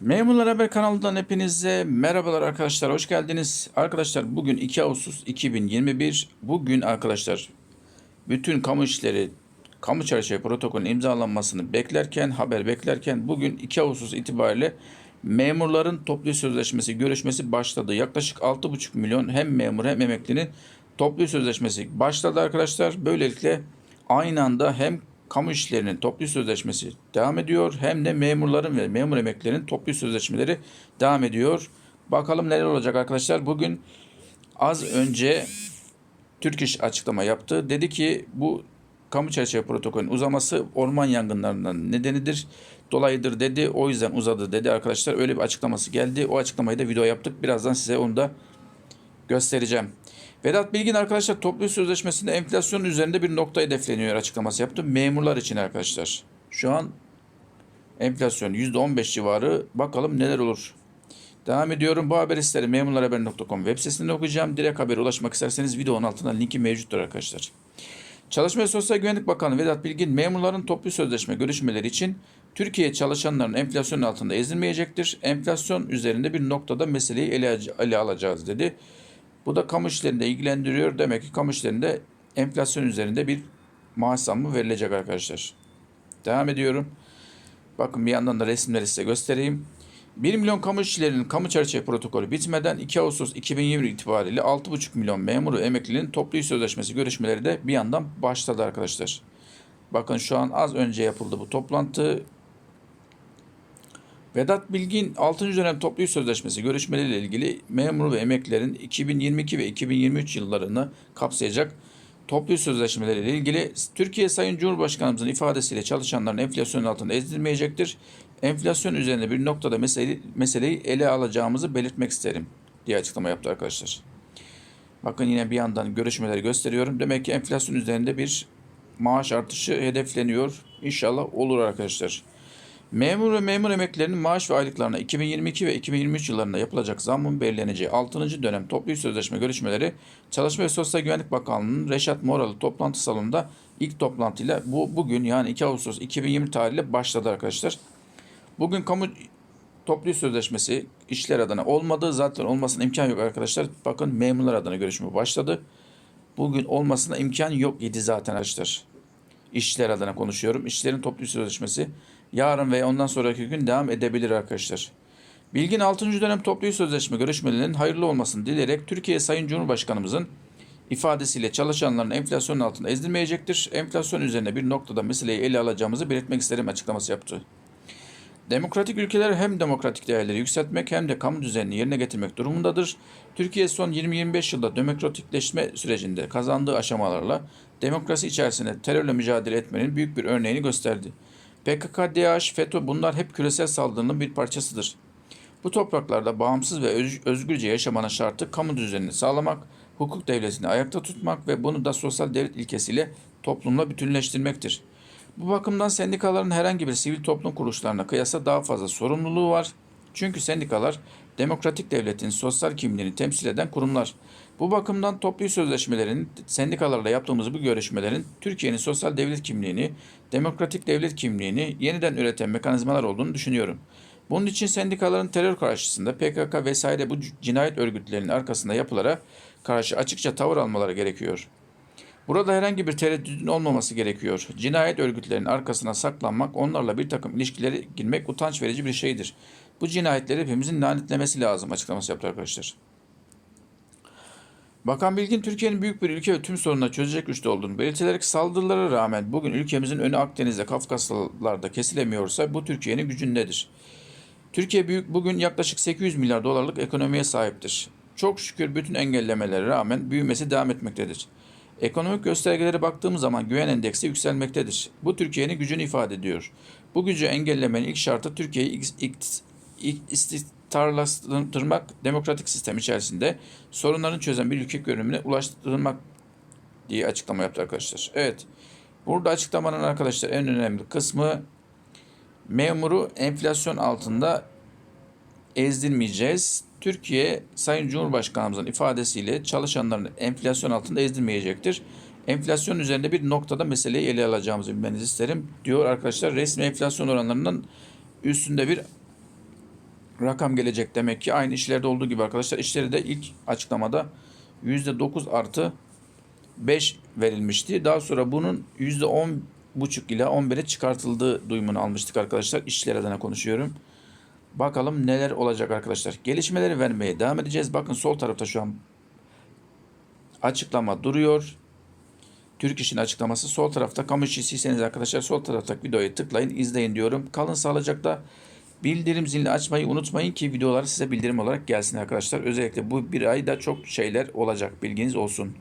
Memurlar Haber kanalından hepinize merhabalar arkadaşlar. Hoş geldiniz. Arkadaşlar bugün 2 Ağustos 2021. Bugün arkadaşlar bütün kamu işleri kamu çerçeve protokolünün imzalanmasını beklerken, haber beklerken bugün 2 Ağustos itibariyle memurların toplu sözleşmesi görüşmesi başladı. Yaklaşık 6,5 milyon hem memur hem emeklinin toplu sözleşmesi başladı arkadaşlar. Böylelikle aynı anda hem kamu işlerinin toplu sözleşmesi devam ediyor hem de memurların ve memur emeklilerin toplu sözleşmeleri devam ediyor. Bakalım neler olacak arkadaşlar. Bugün az önce Türk İş açıklama yaptı. Dedi ki bu kamu çerçeve protokolünün uzaması orman yangınlarından nedenidir. Dolayıdır dedi. O yüzden uzadı dedi arkadaşlar. Öyle bir açıklaması geldi. O açıklamayı da video yaptık. Birazdan size onu da göstereceğim. Vedat Bilgin arkadaşlar toplu sözleşmesinde enflasyonun üzerinde bir nokta hedefleniyor açıklaması yaptı. Memurlar için arkadaşlar. Şu an enflasyon %15 civarı. Bakalım neler olur. Devam ediyorum. Bu haber isterim memurlarhaber.com web sitesinde okuyacağım. Direkt habere ulaşmak isterseniz videonun altında linki mevcuttur arkadaşlar. Çalışma ve Sosyal Güvenlik Bakanı Vedat Bilgin memurların toplu sözleşme görüşmeleri için Türkiye çalışanların enflasyonun altında ezilmeyecektir. Enflasyon üzerinde bir noktada meseleyi ele, ele alacağız dedi. Bu da kamu işlerinde ilgilendiriyor. Demek ki kamu işlerinde enflasyon üzerinde bir maaş zammı verilecek arkadaşlar. Devam ediyorum. Bakın bir yandan da resimleri size göstereyim. 1 milyon kamu işçilerinin kamu çerçeve protokolü bitmeden 2 Ağustos 2020 itibariyle 6,5 milyon memuru emeklinin toplu iş sözleşmesi görüşmeleri de bir yandan başladı arkadaşlar. Bakın şu an az önce yapıldı bu toplantı. Vedat Bilgin 6. dönem toplu iş sözleşmesi görüşmeleriyle ilgili memur ve emeklilerin 2022 ve 2023 yıllarını kapsayacak toplu iş sözleşmeleriyle ilgili Türkiye Sayın Cumhurbaşkanımızın ifadesiyle çalışanların enflasyonun altında ezilmeyecektir. Enflasyon üzerinde bir noktada meseleyi, meseleyi ele alacağımızı belirtmek isterim diye açıklama yaptı arkadaşlar. Bakın yine bir yandan görüşmeleri gösteriyorum. Demek ki enflasyon üzerinde bir maaş artışı hedefleniyor. İnşallah olur arkadaşlar. Memur ve memur emeklilerinin maaş ve aylıklarına 2022 ve 2023 yıllarında yapılacak zammın belirleneceği 6. dönem toplu iş sözleşme görüşmeleri Çalışma ve Sosyal Güvenlik Bakanlığı'nın Reşat Moralı toplantı salonunda ilk toplantıyla bu bugün yani 2 Ağustos 2020 tarihiyle başladı arkadaşlar. Bugün kamu toplu iş sözleşmesi işler adına olmadı. Zaten olmasına imkan yok arkadaşlar. Bakın memurlar adına görüşme başladı. Bugün olmasına imkan yok idi zaten arkadaşlar. İşçiler adına konuşuyorum. İşçilerin toplu iş sözleşmesi yarın veya ondan sonraki gün devam edebilir arkadaşlar. Bilgin 6. dönem toplu sözleşme görüşmelerinin hayırlı olmasını dileyerek Türkiye Sayın Cumhurbaşkanımızın ifadesiyle çalışanların enflasyonun altında ezilmeyecektir. Enflasyon üzerine bir noktada meseleyi ele alacağımızı belirtmek isterim açıklaması yaptı. Demokratik ülkeler hem demokratik değerleri yükseltmek hem de kamu düzenini yerine getirmek durumundadır. Türkiye son 20-25 yılda demokratikleşme sürecinde kazandığı aşamalarla demokrasi içerisinde terörle mücadele etmenin büyük bir örneğini gösterdi. PKK, DAEŞ, FETÖ bunlar hep küresel saldırının bir parçasıdır. Bu topraklarda bağımsız ve özgürce yaşamanın şartı kamu düzenini sağlamak, hukuk devletini ayakta tutmak ve bunu da sosyal devlet ilkesiyle toplumla bütünleştirmektir. Bu bakımdan sendikaların herhangi bir sivil toplum kuruluşlarına kıyasla daha fazla sorumluluğu var. Çünkü sendikalar demokratik devletin sosyal kimliğini temsil eden kurumlar. Bu bakımdan toplu sözleşmelerin, sendikalarla yaptığımız bu görüşmelerin Türkiye'nin sosyal devlet kimliğini, demokratik devlet kimliğini yeniden üreten mekanizmalar olduğunu düşünüyorum. Bunun için sendikaların terör karşısında PKK vesaire bu cinayet örgütlerinin arkasında yapılara karşı açıkça tavır almaları gerekiyor. Burada herhangi bir tereddüdün olmaması gerekiyor. Cinayet örgütlerinin arkasına saklanmak, onlarla bir takım ilişkileri girmek utanç verici bir şeydir. Bu cinayetleri hepimizin lanetlemesi lazım açıklaması yaptı arkadaşlar. Bakan Bilgin Türkiye'nin büyük bir ülke ve tüm sorunları çözecek güçte olduğunu belirterek saldırılara rağmen bugün ülkemizin önü Akdeniz'de Kafkaslar'da kesilemiyorsa bu Türkiye'nin gücündedir. Türkiye büyük bugün yaklaşık 800 milyar dolarlık ekonomiye sahiptir. Çok şükür bütün engellemelere rağmen büyümesi devam etmektedir. Ekonomik göstergelere baktığımız zaman güven endeksi yükselmektedir. Bu Türkiye'nin gücünü ifade ediyor. Bu gücü engellemenin ilk şartı Türkiye'yi istikrarlaştırmak, demokratik sistem içerisinde sorunların çözen bir ülke görünümüne ulaştırılmak diye açıklama yaptı arkadaşlar. Evet. Burada açıklamanın arkadaşlar en önemli kısmı memuru enflasyon altında ezdirmeyeceğiz. Türkiye Sayın Cumhurbaşkanımızın ifadesiyle çalışanların enflasyon altında ezdirmeyecektir. Enflasyon üzerinde bir noktada meseleyi ele alacağımızı bilmenizi isterim diyor arkadaşlar. Resmi enflasyon oranlarının üstünde bir rakam gelecek demek ki aynı işlerde olduğu gibi arkadaşlar. İşleri de ilk açıklamada %9 artı 5 verilmişti. Daha sonra bunun %10,5 ile 11'e çıkartıldığı duyumunu almıştık arkadaşlar. İşçiler adına konuşuyorum. Bakalım neler olacak arkadaşlar. Gelişmeleri vermeye devam edeceğiz. Bakın sol tarafta şu an açıklama duruyor. Türk İş'in açıklaması sol tarafta. Kamu işçisiyseniz arkadaşlar sol taraftaki videoyu tıklayın, izleyin diyorum. Kalın sağlıcakla. Bildirim zilini açmayı unutmayın ki videolar size bildirim olarak gelsin arkadaşlar. Özellikle bu bir ayda çok şeyler olacak. Bilginiz olsun.